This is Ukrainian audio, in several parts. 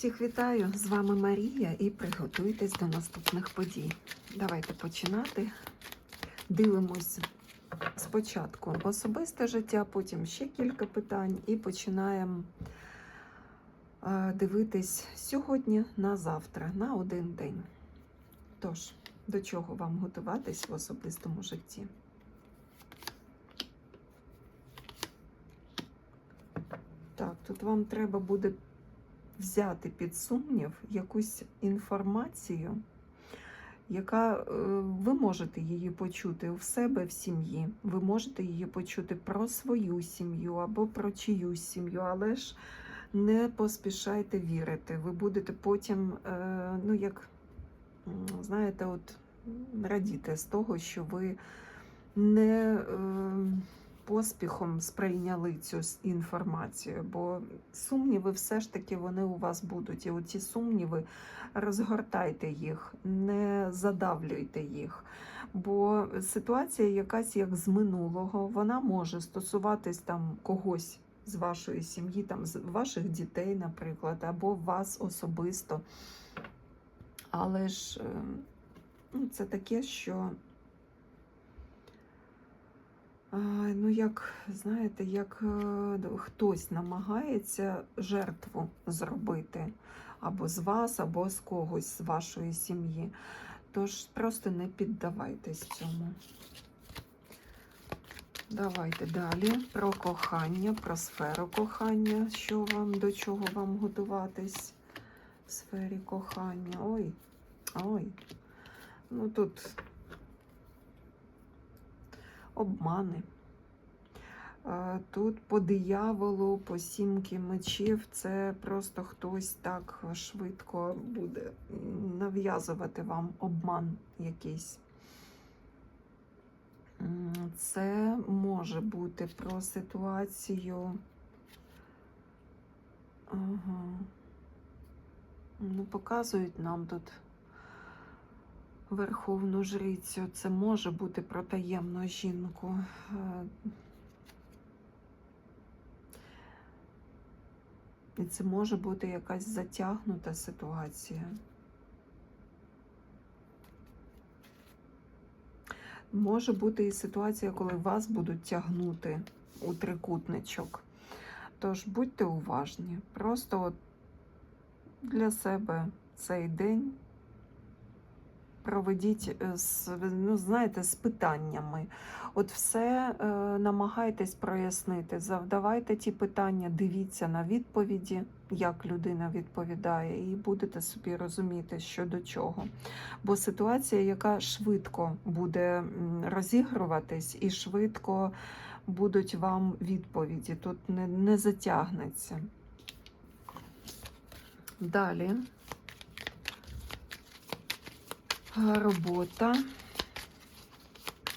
Всіх вітаю! З вами Марія і приготуйтесь до наступних подій. Давайте починати. Дивимось спочатку особисте життя, потім ще кілька питань і починаємо е, дивитись сьогодні на завтра, на один день. Тож, до чого вам готуватись в особистому житті? Так, тут вам треба буде взяти під сумнів якусь інформацію, яка е, ви можете її почути в себе в сім'ї. Ви можете її почути про свою сім'ю або про чиюсь сім'ю, але ж не поспішайте вірити. Ви будете потім, е, ну як знаєте, от радіти з того, що ви не. Поспіхом сприйняли цю інформацію, бо сумніви все ж таки вони у вас будуть. І оці сумніви розгортайте їх, не задавлюйте їх. Бо ситуація якась як з минулого, вона може стосуватись там когось з вашої сім'ї, там з ваших дітей, наприклад, або вас особисто. Але ж е, ну, це таке, що Ну, як, знаєте, як е, хтось намагається жертву зробити або з вас, або з когось з вашої сім'ї. Тож просто не піддавайтесь цьому. Давайте далі про кохання, про сферу кохання, що вам, до чого вам готуватись в сфері кохання. Ой, ой. Ну тут обмани. Е, Тут по дияволу, по сімки мечів, це просто хтось так швидко буде нав'язувати вам обман якийсь. Це може бути про ситуацію. Ага. Ну, показують нам тут верховну жрицю. Це може бути про таємну жінку. Е, І це може бути якась затягнута ситуація. Може бути і ситуація, коли вас будуть тягнути у трикутничок. Тож будьте уважні. Просто от для себе цей день проведіть е, з, ну, знаєте, з питаннями. От все е, намагайтесь прояснити, завдавайте ті питання, дивіться на відповіді, як людина відповідає, і будете собі розуміти, що до чого. Бо ситуація, яка швидко буде розігруватись, і швидко будуть вам відповіді, тут не, не затягнеться. Далі. А, Робота.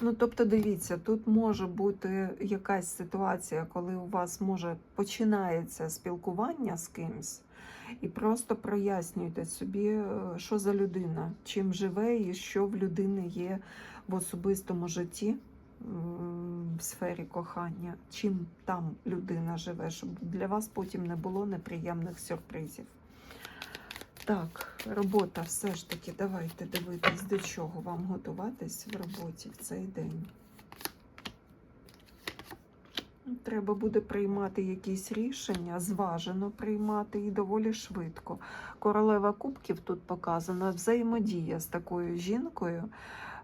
Ну, тобто, дивіться, тут може бути якась ситуація, коли у вас може починається спілкування з кимсь, і просто прояснюйте собі, е, що за людина, чим живе і що в людини є в особистому житті, в сфері кохання, чим там людина живе, щоб для вас потім не було неприємних сюрпризів. Так, робота все ж таки, давайте дивитись, до чого вам готуватись в роботі в цей день. Треба буде приймати якісь рішення, зважено приймати і доволі швидко. Королева кубків тут показана взаємодія з такою жінкою.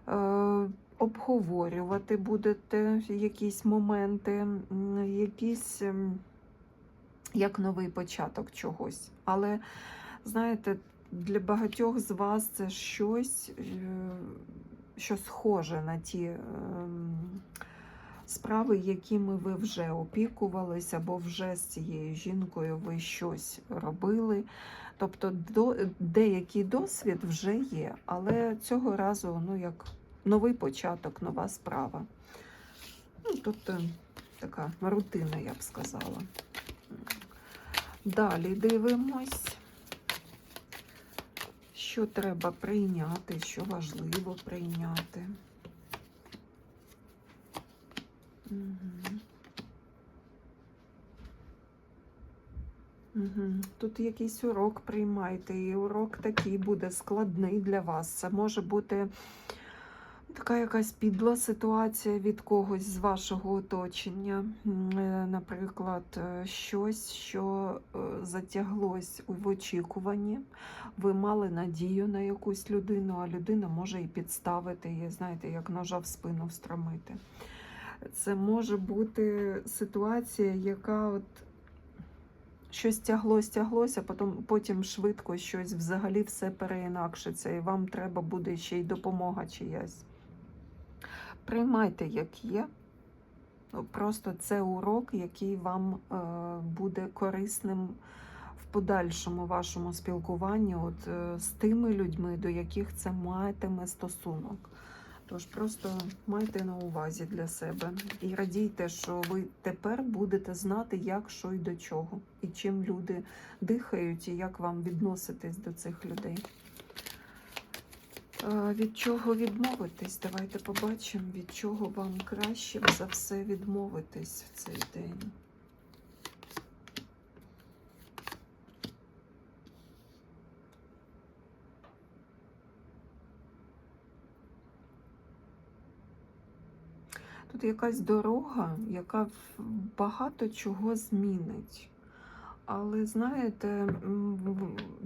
Е, обговорювати будете якісь моменти, якісь як новий початок чогось. Але знаєте, для багатьох з вас це щось, е, що схоже на ті ем, справи, якими ви вже опікувались, або вже з цією жінкою ви щось робили. Тобто до, деякий досвід вже є, але цього разу, ну, як новий початок, нова справа. Ну, тобто така рутина, я б сказала. Далі дивимось. Що треба прийняти, що важливо прийняти. Угу. Угу. Тут якийсь урок приймайте, і урок такий буде складний для вас. Це може бути така якась підла ситуація від когось з вашого оточення. Е, Наприклад, е, щось, що е, затяглось в очікуванні. Ви мали надію на якусь людину, а людина може і підставити її, знаєте, як ножа в спину встромити. Це може бути ситуація, яка от щось тяглось, тяглося, потім, потім швидко щось взагалі все переінакшиться, і вам треба буде ще й допомога чиясь. Приймайте, як є. Ну, Просто це урок, який вам е, буде корисним в подальшому вашому спілкуванні от, е, з тими людьми, до яких це матиме стосунок. Тож просто майте на увазі для себе і радійте, що ви тепер будете знати, як, що і до чого, і чим люди дихають, і як вам відноситись до цих людей. Від чого відмовитись? Давайте побачимо, від чого вам краще за все відмовитись в цей день. Тут якась дорога, яка багато чого змінить. Але знаєте,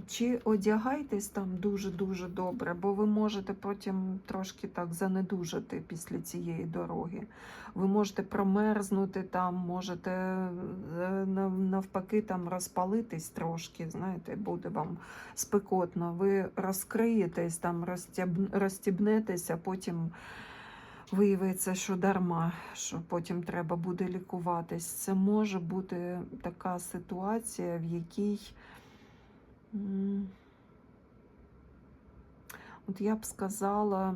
чи одягайтесь там дуже-дуже добре, бо ви можете потім трошки так занедужати після цієї дороги. Ви можете промерзнути там, можете е, навпаки там розпалитись трошки, знаєте, буде вам спекотно. Ви розкриєтесь там, розстібнетеся, потім виявиться, що дарма, що потім треба буде лікуватись. Це може бути така ситуація, в якій от я б сказала,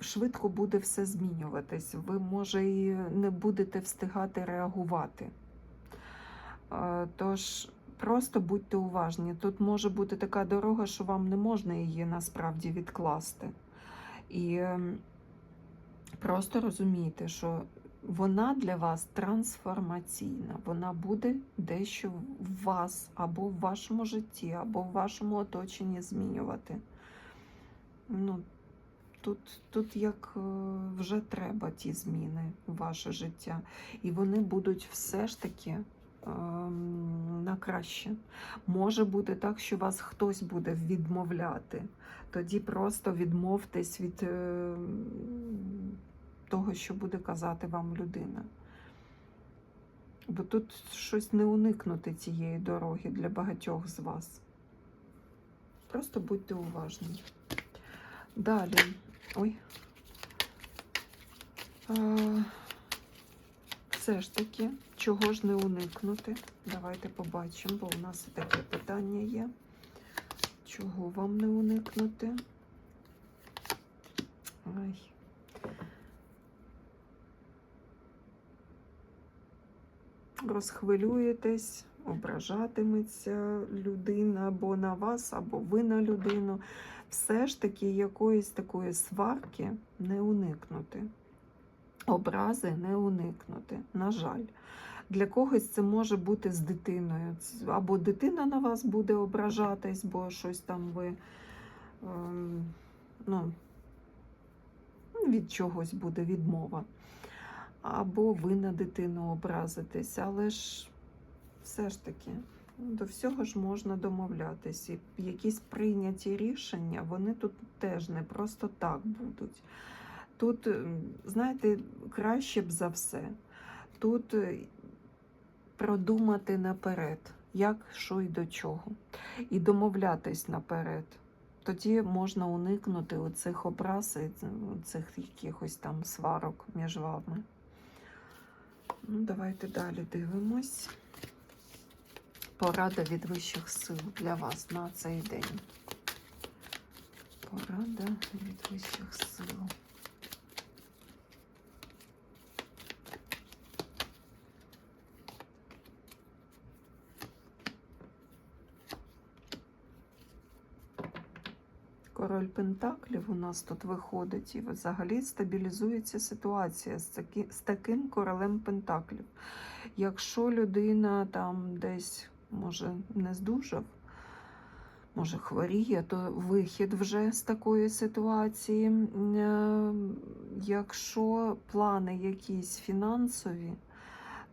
швидко буде все змінюватись. Ви, може, і не будете встигати реагувати. Е, Тож просто будьте уважні. Тут може бути така дорога, що вам не можна її насправді відкласти. І ем, просто розумійте, що вона для вас трансформаційна, вона буде дещо в вас або в вашому житті, або в вашому оточенні змінювати. Ну, тут, тут як е, вже треба ті зміни в ваше життя. І вони будуть все ж таки на краще. Може бути так, що вас хтось буде відмовляти. Тоді просто відмовтесь від е, того, що буде казати вам людина. Бо тут щось не уникнути цієї дороги для багатьох з вас. Просто будьте уважні. Далі. Ой. Все ж таки, чого ж не уникнути? Давайте побачимо, бо у нас таке питання є. Чого вам не уникнути? Ай. Розхвилюєтесь, ображатиметься людина або на вас, або ви на людину. Все ж таки якоїсь такої сварки не уникнути. Образи не уникнути, на жаль. Для когось це може бути з дитиною. Або дитина на вас буде ображатись, бо щось там ви ем, ну, від чогось буде відмова. Або ви на дитину образитесь, але ж все ж таки до всього ж можна домовлятись. І якісь прийняті рішення, вони тут теж не просто так будуть. Тут, знаєте, краще б за все. Тут е, продумати наперед, як, що і до чого, і домовлятись наперед. Тоді можна уникнути оцих образ і цих якихось там сварок між вами. Ну, давайте далі дивимось. Порада від вищих сил для вас на цей день. Порада від вищих сил. Король Пентаклів у нас тут виходить, і взагалі стабілізується ситуація з, таки, з таким королем Пентаклів. Якщо людина там десь, може, не здужав, може хворіє, то вихід вже з такої ситуації. Е, Якщо плани якісь фінансові,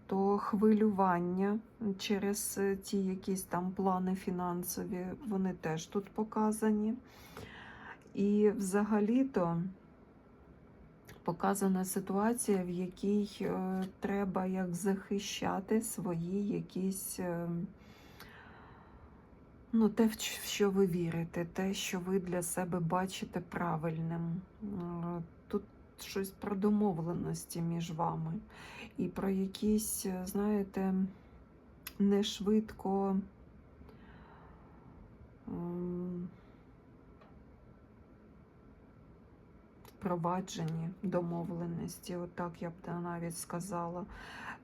то хвилювання через ті якісь там плани фінансові, вони теж тут показані. І взагалі-то показана ситуація, в якій е, треба як захищати свої якісь. е, Ну, те, в що ви вірите, те, що ви для себе бачите правильним. Е, Тут щось про домовленості між вами і про якісь, знаєте, не швидко. Впроваджені домовленості, отак я б навіть сказала.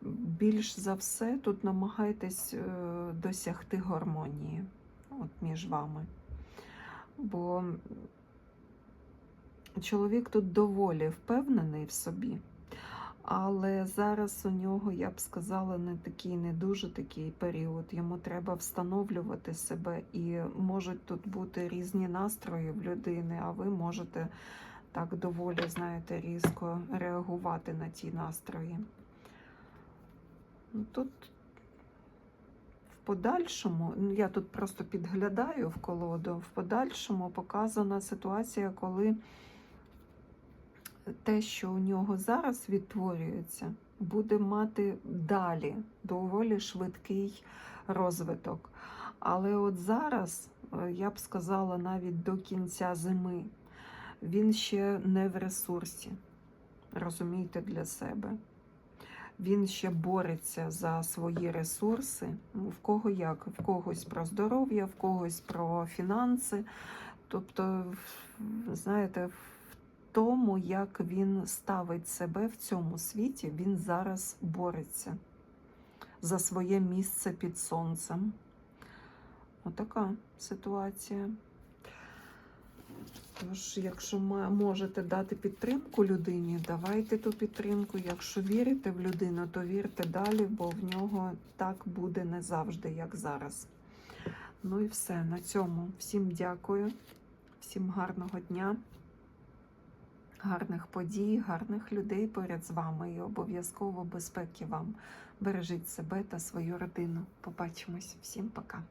Більш за все тут намагайтесь е, досягти гармонії от між вами. Бо чоловік тут доволі впевнений в собі, але зараз у нього, я б сказала, не такий, не дуже такий період. Йому треба встановлювати себе, і можуть тут бути різні настрої в людини, а ви можете так доволі, знаєте, різко реагувати на ті настрої. Ну, Тут в подальшому, ну, я тут просто підглядаю в колоду, в подальшому показана ситуація, коли те, що у нього зараз відтворюється, буде мати далі доволі швидкий розвиток. Але от зараз, е, я б сказала, навіть до кінця зими, він ще не в ресурсі, розумієте, для себе. Він ще бореться за свої ресурси. Ну, В кого як? В когось про здоров'я, в когось про фінанси. Тобто, знаєте, в тому, як він ставить себе в цьому світі, він зараз бореться за своє місце під сонцем. Отака ситуація. Тож, якщо можете дати підтримку людині, давайте ту підтримку. Якщо вірите в людину, то вірте далі, бо в нього так буде не завжди, як зараз. Ну і все. На цьому. Всім дякую, всім гарного дня, гарних подій, гарних людей поряд з вами і обов'язково безпеки вам. Бережіть себе та свою родину. Побачимось. Всім пока.